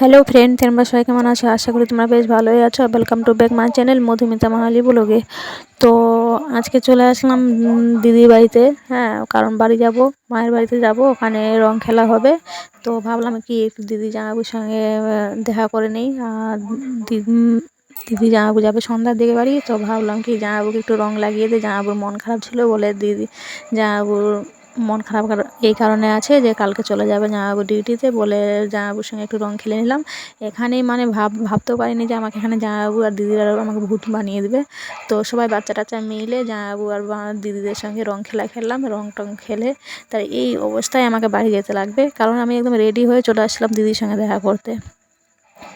Hello friend তোমরা সবাই কেমন আছো? আশা করি তোমরা বেশ ভালোই আছো। Welcome to back my channel Madhumita Mahali ব্লগে। তো আজকে চলে আসলাম দিদির বাড়িতে। হ্যাঁ কারণ বাড়ি যাব, মায়ের বাড়িতে যাব, ওখানে রং খেলা হবে। তো ভাবলাম কি একটু দিদি জামাইবাবুর সঙ্গে দেখা করে নেই। আর দিদি দিদি জামাইবাবু যাবে সন্ধ্যার দিকে বাড়ি। তো ভাবলাম কি জামাইবাবুকে একটু রং লাগিয়ে দিই। জামাবুর মন খারাপ ছিল বলে দিদি জামাইবাবুর মন খারাপ এই কারণে আছে যে কালকে চলে যাবে জামাইবাবু ডিউটিতে বলে জামাইবাবুর সঙ্গে একটু রং খেলে নিলাম। এখানেই মানে ভাব, ভাবতেও পারিনি যে আমাকে এখানে জামাইবাবু আর দিদিরা আমাকে ভূত বানিয়ে দেবে। তো সবাই বাচ্চা টাচ্চা মিলে জামাইবাবু আর দিদিদের সঙ্গে রং খেলা খেললাম, রং টং খেলে তার এই অবস্থায় আমাকে বাড়ি যেতে লাগবে। কারণ আমি একদম রেডি হয়ে চলে আসলাম দিদির সঙ্গে দেখা করতে।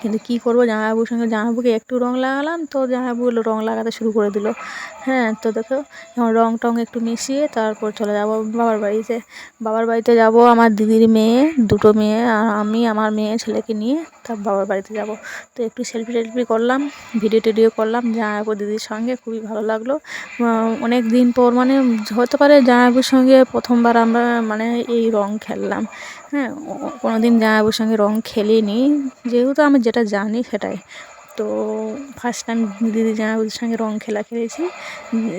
কিন্তু কী করব? জামাইবাবুর সঙ্গে জামাইবাবুকে একটু রং লাগালাম, তো জামাইবাবু রং লাগাতে শুরু করে দিল। হ্যাঁ তো দেখো, এখন রং টং একটু মিশিয়ে তারপর চলে যাব বাবার বাড়িতে। বাবার বাড়িতে যাব আমার দিদির মেয়ে, দুটো মেয়ে, আর আমি আমার মেয়ে ছেলেকে নিয়ে তার বাবার বাড়িতে যাব। তো একটু সেলফি টেলফি করলাম ভিডিও টিডিও করলাম জামাইবাবু দিদির সঙ্গে খুবই ভালো লাগল। অনেক দিন পর মানে হতে পারে জামাইবাবুর সঙ্গে প্রথমবার আমরা মানে এই রং খেললাম। হ্যাঁ কোনো দিন জামাইবাবুর সঙ্গে রং খেলিনি। যেহেতু আমি যেটা জানি সেটাই। তো ফার্স্ট টাইম দিদি জামাইবাবুর সঙ্গে রং খেলা খেলেছি,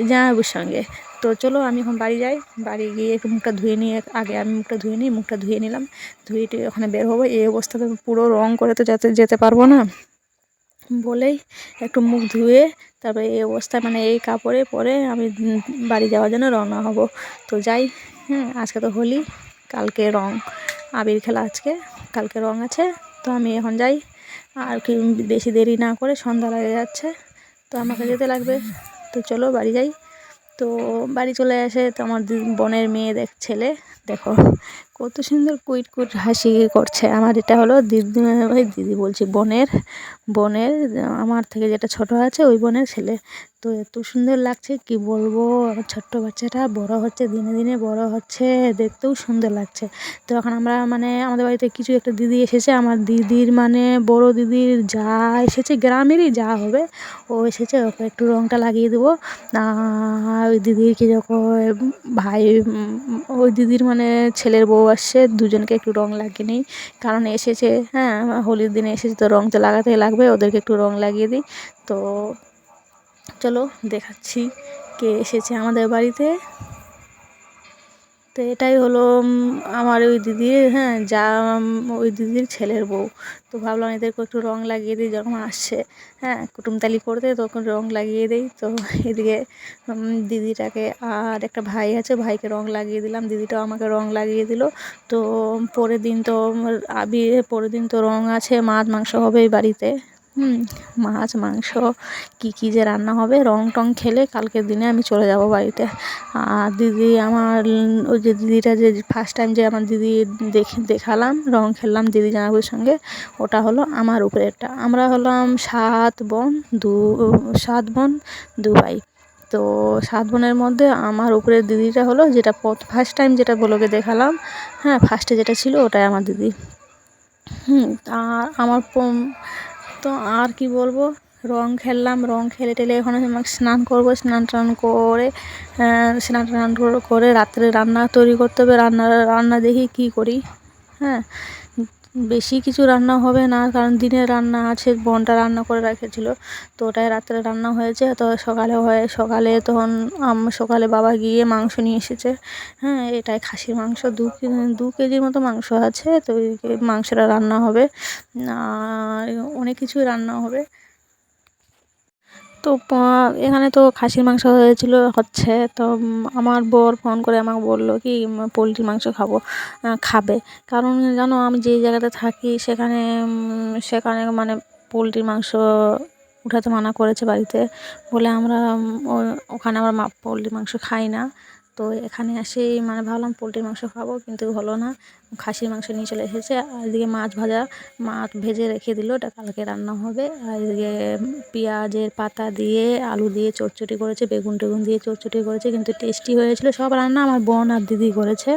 জামাইবাবুর সঙ্গে। তো চলো আমি এখন বাড়ি যাই, বাড়ি গিয়ে একটু মুখটা ধুয়ে নিয়ে, আগে আমি মুখটা ধুয়ে নিই, মুখটা ধুয়ে নিলাম, ধুয়ে টুয়ে ওখানে বের হব। এই অবস্থাতে পুরো রং করে তো যাতে, যেতে পারব না। বলেই একটু মুখ ধুয়ে তারপরে এই অবস্থায় মানে এই কাপড়ে পরে আমি বাড়ি যাওয়ার জন্য রওনা হব। তো যাই হ্যাঁ আজকে তো হোলি, কালকে রং, আবির খেলা আজকে, কালকে রং আছে। তো আমি এখন যাই আর কি বেশি দেরি না করে সন্ধ্যা লাগে যাচ্ছে, তো আমাকে যেতে লাগবে। তো চলো বাড়ি যাই। তো বাড়ি চলে আসে তো আমার বোনের মেয়ে দেখ ছেলে, দেখো কত সুন্দর কুইট কুইট হাসি করছে। আমার এটা হলো দিদি, ওই দিদি বলছি, বোনের বোনের, আমার থেকে যেটা ছোট আছে ওই বোনের ছেলে। তো এত সুন্দর লাগছে, কি বলব? আমার ছোট্ট বাচ্চাটা বড় হচ্ছে, দিনে দিনে বড় হচ্ছে, দেখতেও সুন্দর লাগছে। তো এখন আমরা মানে আমাদের বাড়িতে কিছু একটা দিদি এসেছে, আমার দিদির মানে বড় দিদির যা এসেছে, গ্রামেরই যা হবে, ও এসেছে, ওকে একটু রঙটা লাগিয়ে দেবো। ওই দিদির কি যখন ভাই ওই দিদির মানে ছেলের বউ আসছে দুজনকে একটু রং লাগিয়ে নিই। কারণ এসেছে হ্যাঁ হোলির দিনে এসেছে তো রং তো লাগাতেই লাগবে, ওদেরকে একটু রং লাগিয়ে দিই। তো চলো দেখাচ্ছি কে এসেছে আমাদের বাড়িতে। তো এটাই হলো আমার ওই দিদির হ্যাঁ যা ওই দিদির ছেলের বউ। তো ভাবলাম এদেরকে একটু রং লাগিয়ে দিই যখন আসছে হ্যাঁ কুটুমতালি করতে তখন রং লাগিয়ে দিই। তো এদিকে দিদিটাকে আর একটা ভাই আছে, ভাইকে রং লাগিয়ে দিলাম। দিদিটাও আমাকে রং লাগিয়ে দিল। তো পরের দিন তো আবির, পরের দিন তো রং আছে, মাছ, মাংস হবে বাড়িতে। হুম, মাছ, মাংস, কী কী যে রান্না হবে, রং টং খেলে কালকের দিনে আমি চলে যাব বাড়িতে। আর দিদি আমার, ওই যে দিদিটা যে ফার্স্ট টাইম যে আমার দিদি দেখে, দেখালাম, রং খেললাম দিদি জামাইবাবুর সঙ্গে, ওটা হলো আমার উপরেরটা। আমরা হলাম সাত বোন, দু, সাত বোন, দু ভাই। তো সাত বোনের মধ্যে আমার উপরের দিদিটা হলো যেটা ফার্স্ট টাইম যেটা বলোকে দেখালাম হ্যাঁ ফার্স্টে যেটা ছিল ওটাই আমার দিদি। হুম, আর আমার তো আর কি বলব? রং খেললাম, রং খেলে টেলে এখন আমাকে স্নান করব, স্নান টান করে স্নান টান করে রাত্রে রান্না তৈরি করতে হবে, রান্না রান্না দেখি কি করি হ্যাঁ? বেশি কিছু রান্না হবে না, কারণ দিনের রান্না আছে, বোনটা রান্না করে রেখেছিল। তো ওটাই রাত্রে রান্না হয়েছে, তো সকালে হয়, সকালে তখন সকালে বাবা গিয়ে মাংস নিয়ে এসেছে। হ্যাঁ এটাই খাসির মাংস, দু দু কেজির মতো মাংস আছে, তো মাংসটা রান্না হবে। আর অনেক কিছুই রান্না হবে। তো এখানে তো খাসির মাংস হয়েছিল, হচ্ছে। তো আমার বর ফোন করে আমাকে বলল কি পোলট্রির মাংস খাব খাবে। কারণ জানো, আমি যেই জায়গাতে থাকি, সেখানে সেখানে মানে পোলট্রির মাংস উঠাতে মানা করেছে বাড়িতে। বলে আমরা ওখানে আমরা পোলট্রির মাংস খাই না। তো এখানে এসেই মানে ভাবলাম পোলট্রির মাংস খাব, কিন্তু হলো না। খাসির মাংস নিয়ে চলে এসেছে। আর এদিকে মাছ ভাজা, মাছ ভেজে রেখে দিল। ওটা কালকে রান্না হবে। আর এদিকে পেঁয়াজের পাতা দিয়ে, আলু দিয়ে চটচটি করেছে, বেগুন টেগুন দিয়ে চটচটি করেছে। কিন্তু টেস্টি হয়েছিল। সব রান্না আমার বোন আর দিদি করেছে।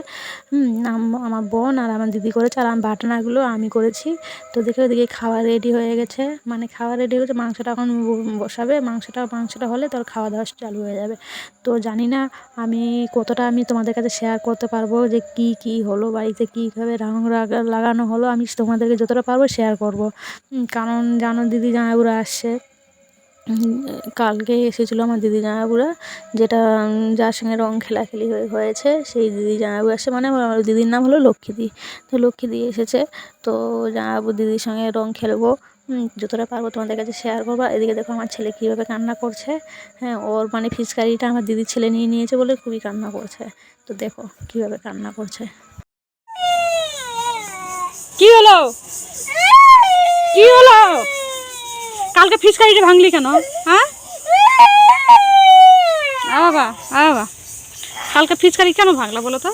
আমার বোন আর আমার দিদি করেছে। আর আমার বাটনাগুলো আমি করেছি। তো দেখে ওদিকে খাওয়া রেডি হয়ে গেছে। মানে খাওয়া রেডি হয়েছে, মাংসটা এখন বসাবে। মাংসটা মাংসটা হলে তোর খাওয়া দাওয়া চালু হয়ে যাবে। তো জানি না আমি কতটা আমি তোমাদের কাছে শেয়ার করতে পারব যে কি কি হলো, বাড়িতে কি কীভাবে রং লাগানো হলো, আমি তোমাদেরকে যতটা পারব শেয়ার করব। কারণ জানো, দিদি জামাইবুড়া আসছে। কালকে এসেছিল আমার দিদি জামাইবুড়া, যেটা যার সঙ্গে রং খেলাখেলি হয়ে- হয়েছে, সেই দিদি জামাইবু আসছে। মানে আমার আমার দিদির নাম হলো লক্ষ্মীদি। তো লক্ষ্মীদি এসেছে, তো জামাইবু দিদির সঙ্গে রং খেলব। যতটা পারব তোমাদের কাছে শেয়ার করব। এদিকে দেখো আমার ছেলে কীভাবে কান্না করছে। হ্যাঁ ওর মানে ফিচকারিটা আমার দিদির ছেলে নিয়ে নিয়েছে বলে খুবই কান্না করছে। তো দেখো কীভাবে কান্না করছে। কি হলো? কি হলো? কালকে ফিসকারিটা ভাঙলি কেন? হ্যাঁ? আ বাবা, আ কালকে ফিসকারি কেন ভাঙলা বলো তো?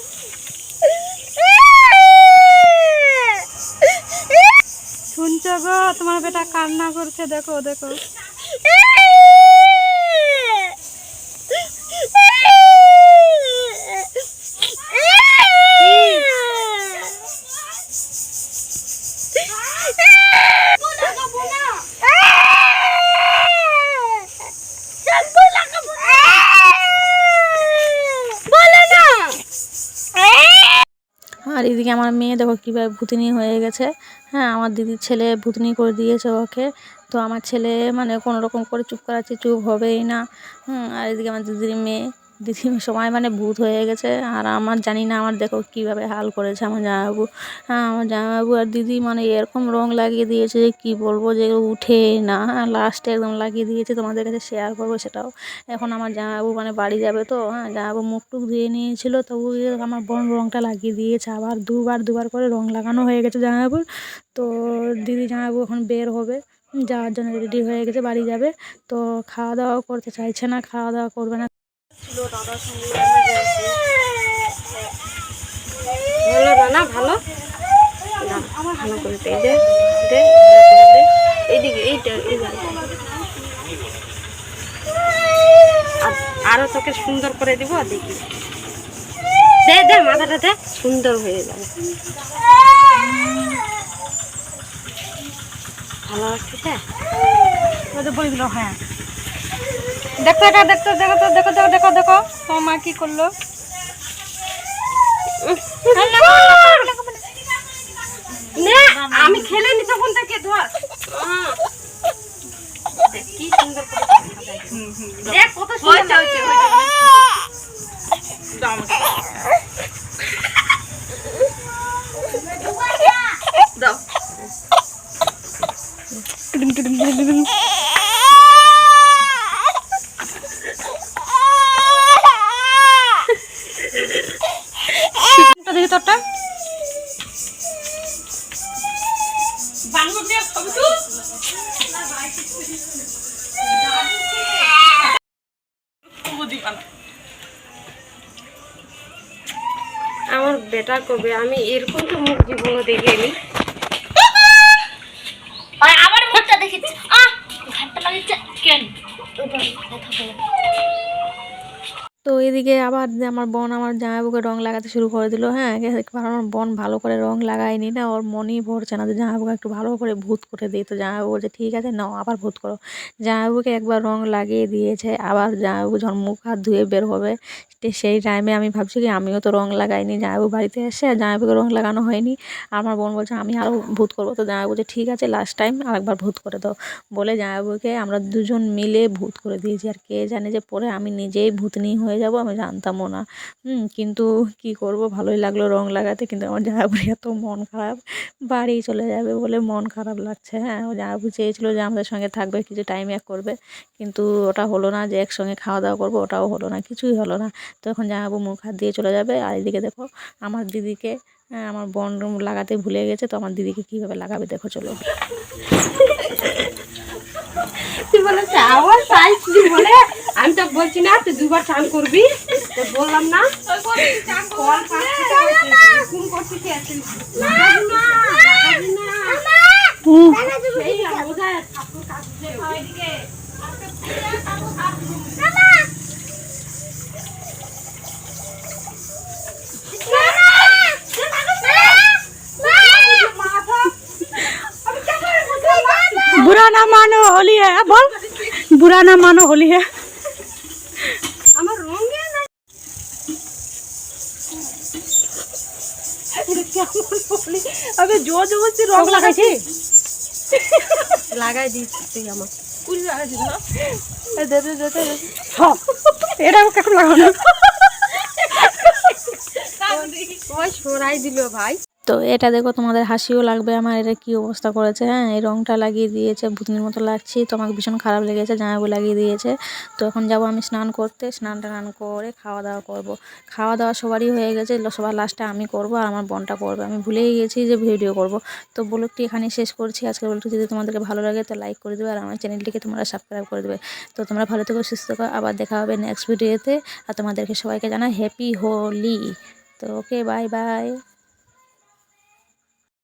শুনছ গো? তোমার বেটা কান্না করছে, দেখো দেখো। আর এদিকে আমার মেয়ে দেখো কীভাবে ভূতিনি হয়ে গেছে। হ্যাঁ আমার দিদির ছেলে ভূতিনি করে দিয়েছে ওকে। তো আমার ছেলে মানে কোনো রকম করে চুপ করাচ্ছে, চুপ হবেই না। আর এদিকে আমার দিদির মেয়ে। দিদির সময় মানে ভূত হয়ে গেছে। আর আমার জানি না, আমার দেখো কীভাবে হাল করেছে আমার জামাইবাবু। হ্যাঁ আমার জামাইবাবু আর দিদি মানে এরকম রং লাগিয়ে দিয়েছে যে কী বলব যে উঠে না হ্যাঁ লাস্টে একদম লাগিয়ে দিয়েছে। তোমাদের কাছে শেয়ার করব সেটাও। এখন আমার জামাইবাবু মানে বাড়ি যাবে তো হ্যাঁ জামাইবাবু মুখ টুক ধুয়ে নিয়েছিল, তবু আমার বোন রংটা লাগিয়ে দিয়েছে। আবার দুবার দুবার করে রং লাগানো হয়ে গেছে জামাইবাবুর। তো দিদি, জামাইবাবু এখন বের হবে, যাওয়ার জন্য রেডি হয়ে গেছে, বাড়ি যাবে। তো খাওয়া দাওয়া করতে চাইছে না, খাওয়া দাওয়া করবে না। ভালো রান্না ভালো না, ভালো? দে দে দে, ভালো করে দে। এইদিকে, এইটা, এই গালটা। আর- আরও তোকে সুন্দর করে দিব দেখি। দে দে, মাথাটা দে, সুন্দর হয়ে যাবে। ভালো লাগছে বলে দিল হ্যাঁ। দেখো এটা দেখো দেখো তো দেখো দেখো দেখো দেখো। ও মা কি করল? নে, আমি খেলে নি তখন থেকে ধর। কি সুন্দর দেখ কত সুন্দর হয়েছে দাও আমার বেটা কবে? আমি এরকম তো মুখ জীবনও দেখিনি আর আমার মুখটা দেখেছি আহ ঘাটটা লাগিয়েছে। কেন? কথা বলো তো এদিকে আবার আমার বোন আমার জামাইবাবুকে রং লাগাতে শুরু করে দিল হ্যাঁ আমার বোন ভালো করে রং লাগায়নি না, ওর মনেই ভরছে না যে জামাইবাবুকে একটু ভালো করে ভূত করে দিই। তো জামাইবাবু বলছে, ঠিক আছে, নাও, আবার ভূত করো। জামাইবাবুকে একবার রং লাগিয়ে দিয়েছে, আবার জামাইবাবু যখন মুখ হাত ধুয়ে বের হবে সেই টাইমে আমি ভাবছি কি, আমিও তো রং লাগাইনি জামাইবাবু বাড়িতে এসে আর জামাইবাবুকে রং লাগানো হয়নি। আমার বোন বলছে, আমি আরও ভূত করব। তো জামাইবাবু বলছে, ঠিক আছে লাস্ট টাইম আরেকবার ভূত করে দাও। বলে জামাইবাবুকে আমরা দুজন মিলে ভূত করে দিয়েছি। আর কে জানে যে পরে আমি নিজেই ভূতনি হয়ে যাব আমি জানতামও না। কিন্তু কি করব? ভালোই লাগল রং লাগাতে কিন্তু আমার জামাইবাবুর এত মন খারাপ বাড়ি চলে যাবে বলে মন খারাপ লাগছে। হ্যাঁ ও জামাইবাবু চেয়েছিল যে আমাদের সঙ্গে থাকবে কিছু টাইম এক করবে কিন্তু ওটা হলো না যে একসঙ্গে খাওয়া দাওয়া করব ওটাও হলো না কিছুই হলো না। তো এখন জামাইবাবু মুখ হাত দিয়ে চলে যাবে আর এদিকে দেখো আমার দিদিকে হ্যাঁ, আমার বন লাগাতে ভুলে গেছে তো আমার দিদিকে কীভাবে লাগাবে দেখো চলো। বলেছে আবার সাইজ দি বলে আমি তো বলছি না তুই দুবার চান করবি। তো বললাম না। পাচ্ছি তো, ঘুম করছি কি আছে? লাগাবি না, লাগাবি না। এই আর বোধহয় ঠাকুর কাটছে ওইদিকে। बुरा ना मानो होली है बोल बुरा ना मानो होली है আমার রঙে না কেমন বলি আমি জোর জবরদস্তি রং লাগাইছি লাগাই দিচ্ছি তুই আমার পুরি লাগাই দিল দে দে দে দে হ্যাঁ এটা কেমন লাগানো ওই সরাই দিল ভাই তো এটা দেখো তোমাদের হাসিও লাগবে, আমার এটা কি অবস্থা করেছে হ্যাঁ? এই রংটা লাগিয়ে দিয়েছে ভূতনির মতো লাগছে, তো আমাকে ভীষণ খারাপ লেগেছে জামাইবু লাগিয়ে দিয়েছে। তো এখন যাব আমি স্নান করতে, স্নান টান করে খাওয়া দাওয়া করব। খাওয়া দাওয়া সবারই হয়ে গেছে সবার লাস্টে আমি করব আর আমার বোনটা করবে। আমি ভুলেই গেছি যে ভিডিও করব। তো ব্লগটি এখানে শেষ করছি। আজকের ব্লগটি যদি তোমাদেরকে ভালো লাগে তো লাইক করে দেবে আর আমার চ্যানেলটিকে তোমরা সাবস্ক্রাইব করে দেবে। তো তোমরা ভালো থেকো, সুস্থ থাকো, আবার দেখা হবে নেক্সট ভিডিওতে আর তোমাদেরকে সবাইকে জানা হ্যাপি হোলি। তো ওকে বাই বাই